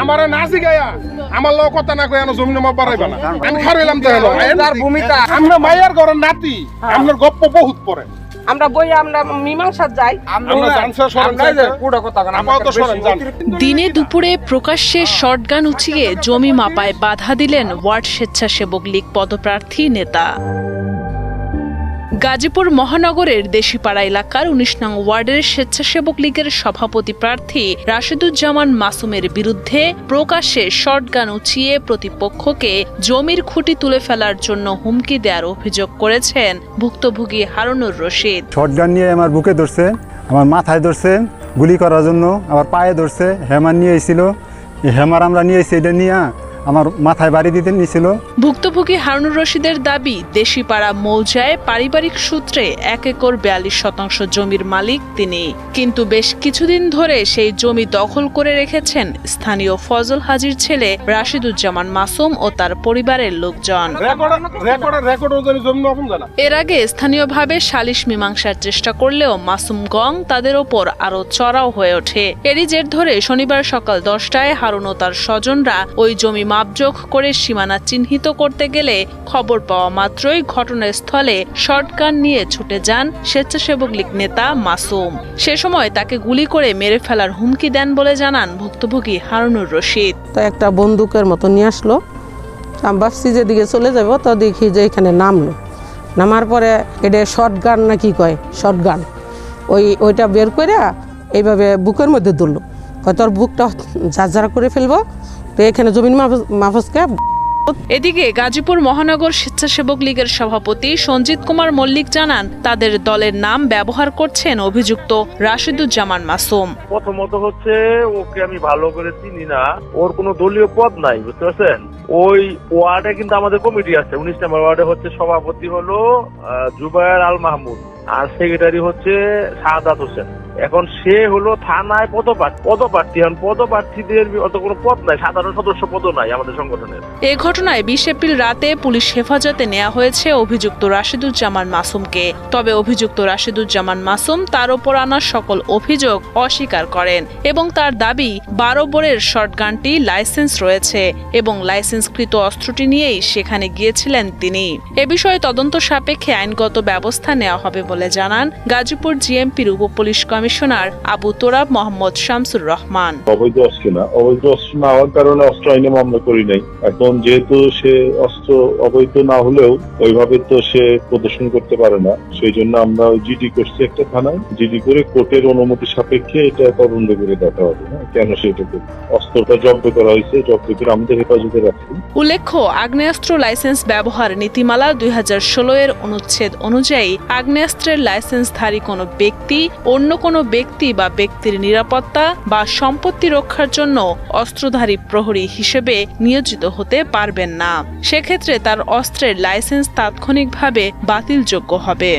আমারে না শিখাইয়া আমার লোক কথা না কই জমি নামা পারাইবা না। আমি খারাইলাম তো হলো। তার ভূমিকা। আমরা মায়ের ঘরের নাতি আপনার গপ্প বহুত পরে। আমরা বই আমরা মীমাংসা যাই। দিনে দুপুরে প্রকাশ্যে শটগান উঁচিয়ে জমি মাপায় বাধা দিলেন ওয়ার্ড স্বেচ্ছাসেবক লীগ পদপ্রার্থী নেতা। গাজীপুর মহানগরের দেশিপাড়া এলাকার উনিশ নং ওয়ার্ডের স্বেচ্ছাসেবক লীগের সভাপতি প্রার্থী রাশেদুজ্জামান মাসুমের বিরুদ্ধে প্রকাশ্যে শটগান উঁচিয়ে প্রতিপক্ষকে জমির খুঁটি তুলে ফেলার জন্য হুমকি দেওয়ার অভিযোগ করেছেন ভুক্তভোগী হারুনুর রশিদ। শর্টগান নিয়ে আমার বুকে ধরছে, আমার মাথায় ধরছে, গুলি করার জন্য আবার পায়ে ধরছে, হেমার নিয়ে এসেছিল হেমার আমরা নিয়ে এসে এটা নিয়ে আমার মাথায় বাড়ি দিতে নিয়েছিল ভুক্তভোগী হারুনুর রশিদের দাবি দেশিপাড়া মৌজায় পারিবারিক সূত্রে এক একর বিয়াল্লিশ শতাংশ জমির মালিক তিনি। কিন্তু বেশ কিছুদিন ধরে সেই জমি দখল করে রেখেছেন স্থানীয় ফজল হাজির ছেলে রাশিদুজ্জামান মাসুম ও তার পরিবারের লোকজন। এর আগে স্থানীয়ভাবে সালিশ মীমাংসার চেষ্টা করলেও মাসুম গং তাদের ওপর আরও চড়াও হয়ে ওঠে। এরই জের ধরে শনিবার সকাল দশটায় হারুন ও তার স্বজনরা ওই জমি মাপজোখ করে সীমানা চিহ্নিত করতে গেলে খবর পাওয়া মাত্রই ঘটনাস্থলে শর্টগান নিয়ে ছুটে যান স্বেচ্ছাসেবক লীগ নেতা মাসুম। সে সময় তাকে গুলি করে মেরে ফেলার হুমকি দেন বলে জানান ভুক্তভোগী হারুনুর রশিদ। তা একটা বন্দুকের মতো নিয়ে আসলো। ভাবছি যেদিকে চলে যাব তো দেখি যে এখানে নামলো। নামার পরে এটা শর্ট গান না কি কয়? শর্ট গান ওই, ওইটা বের করে এইভাবে বুকের মধ্যে হয়তো ওর বুকটা ঝাঁঝারা করে ফেলব তো এখানে জমিন মাফসকে এদিকে গাজীপুর মহানগর স্বেচ্ছাসেবক লীগের সভাপতি সঞ্জিত কুমার মল্লিক জানান তাদের দলের নাম ব্যবহার করছেন অভিযুক্ত রাশিদুজ্জামান মাসুম। প্রথমত হচ্ছে ওকে আমি ভালো করে চিনি না। ওর কোনো দলীয় পদ নাই বুঝতে পারছেন? ওই ওয়ার্ডে কিন্তু আমাদের কমিটি আছে উনিশ নম্বর ওয়ার্ডে হচ্ছে সভাপতি হলো জুবায়ের আল মাহমুদ আর সেক্রেটারি হচ্ছে সাদাত হোসেন। এখন সে হলো থানায় পদপ্রার্থী পদপ্রার্থী এখন পদপ্রার্থীদের অত কোনো পদ নাই, সাধারণ সদস্য পদ নাই আমাদের সংগঠনের। এ ঘটনায় বিশ এপ্রিল রাতে পুলিশ হেফাজতে নেওয়া হয়েছে অভিযুক্ত রাশিদুজ্জামান মাসুমকে। তবে অভিযুক্ত রাশিদুজ্জামান মাসুম তার ওপর আনা সকল অভিযোগ অস্বীকার করেন এবং তার দাবি বারো বোরের শর্টগানটি লাইসেন্স রয়েছে এবং লাইসেন্সকৃত অস্ত্রটি নিয়েই সেখানে গিয়েছিলেন তিনি। এ বিষয়ে তদন্ত সাপেক্ষে আইনগত ব্যবস্থা নেওয়া হবে বলে জানান গাজীপুর জিএমপির উপ পুলিশ কমিশনার আবু তোরাব মোহাম্মদ শামসুর রহমান। অবৈধ অস্ত্র না। অবৈধ অস্ত্র না হওয়ার কারণে অস্ত্র আইনে মামলা করি নাই। এখন যেহেতু সে অস্ত্র অবৈধ না হলেও ওইভাবে তো সে প্রদর্শন করতে পারে না। সেই জন্য আমরা জিডি করছি একটা থানায়। জিডি করে কোর্টের অনুমতি সাপেক্ষে এটা তদন্ত করে দেখা হবে হ্যাঁ, কেন সেটা। অস্ত্রটা জব্দ করা হয়েছে জব্দ করে আমাদের হেফাজতে রাখছি। উল্লেখ্য আগ্নেয়াস্ত্র লাইসেন্স ব্যবহার নীতিমালা দুই হাজার ষোলো এর অনুচ্ছেদ অনুযায়ী আগ্নেয়াস্ত্রের লাইসেন্সধারী কোনো ব্যক্তি অন্য কোনো ব্যক্তি বা ব্যক্তির নিরাপত্তা বা সম্পত্তি রক্ষার জন্য অস্ত্রধারী প্রহরী হিসেবে নিয়োজিত হতে পারবেন না। সেক্ষেত্রে তার অস্ত্রের লাইসেন্স তাৎক্ষণিকভাবে বাতিলযোগ্য হবে।